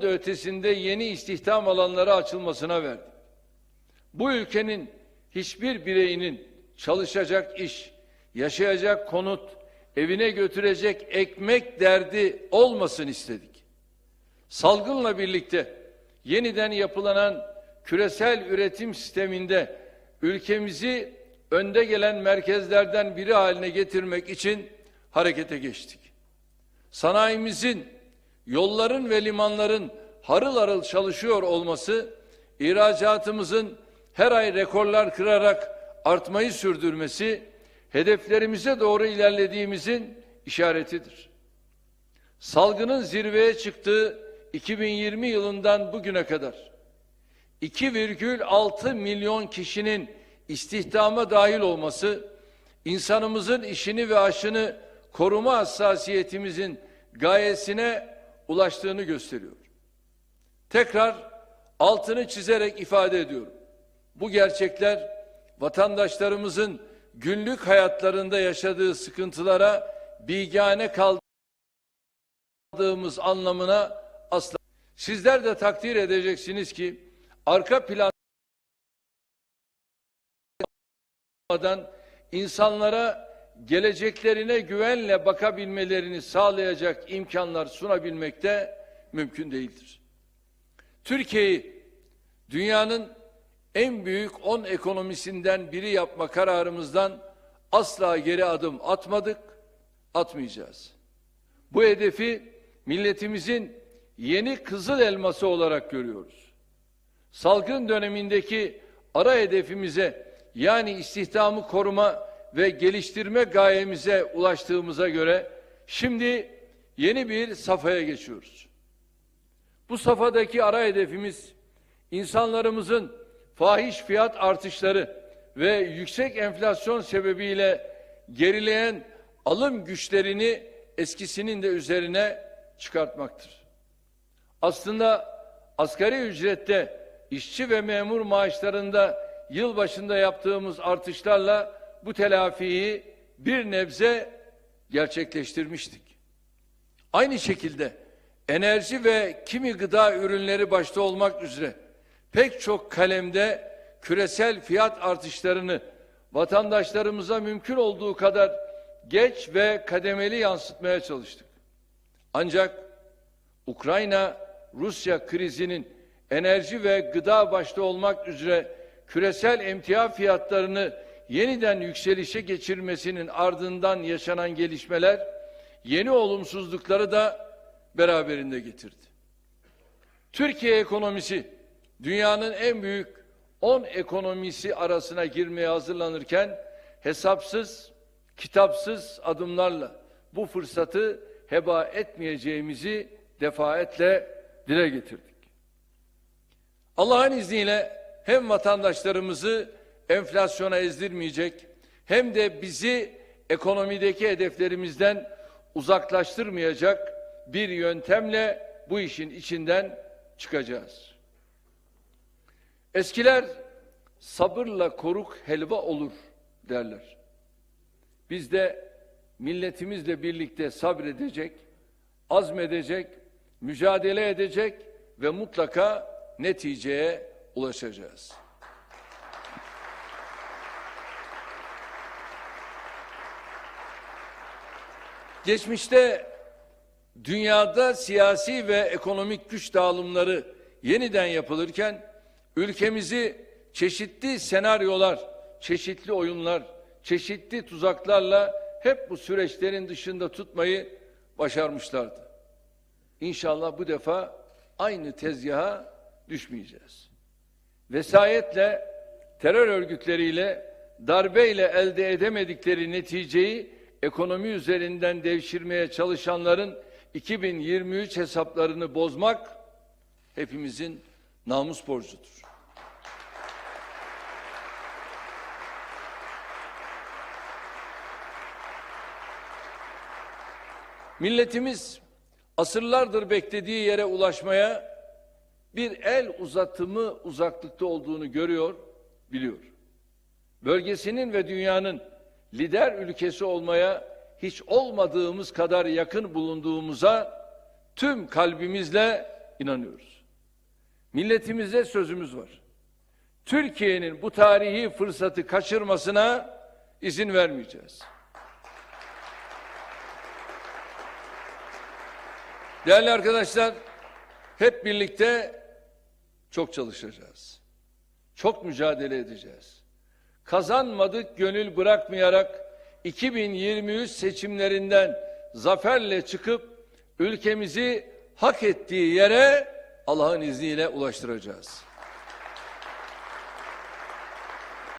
da ötesinde yeni istihdam alanları açılmasına verdik. Bu ülkenin hiçbir bireyinin çalışacak iş, yaşayacak konut, evine götürecek ekmek derdi olmasın istedik. Salgınla birlikte yeniden yapılanan küresel üretim sisteminde ülkemizi önde gelen merkezlerden biri haline getirmek için harekete geçtik. Sanayimizin, yolların ve limanların harıl harıl çalışıyor olması, ihracatımızın her ay rekorlar kırarak artmayı sürdürmesi, hedeflerimize doğru ilerlediğimizin işaretidir. Salgının zirveye çıktığı 2020 yılından bugüne kadar 2,6 milyon kişinin istihdama dahil olması, insanımızın işini ve aşını koruma hassasiyetimizin gayesine ulaştığını gösteriyor. Tekrar altını çizerek ifade ediyorum. Bu gerçekler vatandaşlarımızın günlük hayatlarında yaşadığı sıkıntılara bigane kaldığımız anlamına asla. Sizler de takdir edeceksiniz ki arka plandan insanlara geleceklerine güvenle bakabilmelerini sağlayacak imkanlar sunabilmek de mümkün değildir. Türkiye'yi dünyanın en büyük 10 ekonomisinden biri yapma kararımızdan asla geri adım atmadık, atmayacağız. Bu hedefi milletimizin yeni kızıl elması olarak görüyoruz. Salgın dönemindeki ara hedefimize yani istihdamı koruma ve geliştirme gayemize ulaştığımıza göre şimdi yeni bir safhaya geçiyoruz. Bu safhadaki ara hedefimiz insanlarımızın fahiş fiyat artışları ve yüksek enflasyon sebebiyle gerileyen alım güçlerini eskisinin de üzerine çıkartmaktır. Aslında asgari ücrette işçi ve memur maaşlarında yıl başında yaptığımız artışlarla bu telafiyi bir nebze gerçekleştirmiştik. Aynı şekilde enerji ve kimi gıda ürünleri başta olmak üzere pek çok kalemde küresel fiyat artışlarını vatandaşlarımıza mümkün olduğu kadar geç ve kademeli yansıtmaya çalıştık. Ancak Ukrayna Rusya krizinin enerji ve gıda başta olmak üzere küresel emtia fiyatlarını yeniden yükselişe geçirmesinin ardından yaşanan gelişmeler yeni olumsuzlukları da beraberinde getirdi. Türkiye ekonomisi dünyanın en büyük 10 ekonomisi arasına girmeye hazırlanırken hesapsız, kitapsız adımlarla bu fırsatı heba etmeyeceğimizi defaatle dile getirdik. Allah'ın izniyle hem vatandaşlarımızı enflasyona ezdirmeyecek hem de bizi ekonomideki hedeflerimizden uzaklaştırmayacak bir yöntemle bu işin içinden çıkacağız. Eskiler sabırla koruk helva olur derler. Biz de milletimizle birlikte sabredecek, azmedecek, mücadele edecek ve mutlaka neticeye ulaşacağız. Geçmişte dünyada siyasi ve ekonomik güç dağılımları yeniden yapılırken ülkemizi çeşitli senaryolar, çeşitli oyunlar, çeşitli tuzaklarla hep bu süreçlerin dışında tutmayı başarmışlardı. İnşallah bu defa aynı tezgaha düşmeyeceğiz. Vesayetle, terör örgütleriyle, darbeyle elde edemedikleri neticeyi ekonomi üzerinden devşirmeye çalışanların 2023 hesaplarını bozmak hepimizin namus borcudur. Milletimiz asırlardır beklediği yere ulaşmaya bir el uzatımı uzaklıkta olduğunu görüyor, biliyor. Bölgesinin ve dünyanın lider ülkesi olmaya hiç olmadığımız kadar yakın bulunduğumuza tüm kalbimizle inanıyoruz. Milletimize sözümüz var. Türkiye'nin bu tarihi fırsatı kaçırmasına izin vermeyeceğiz. Değerli arkadaşlar, hep birlikte çok çalışacağız. Çok mücadele edeceğiz. Kazanmadık gönül bırakmayarak 2023 seçimlerinden zaferle çıkıp ülkemizi hak ettiği yere Allah'ın izniyle ulaştıracağız.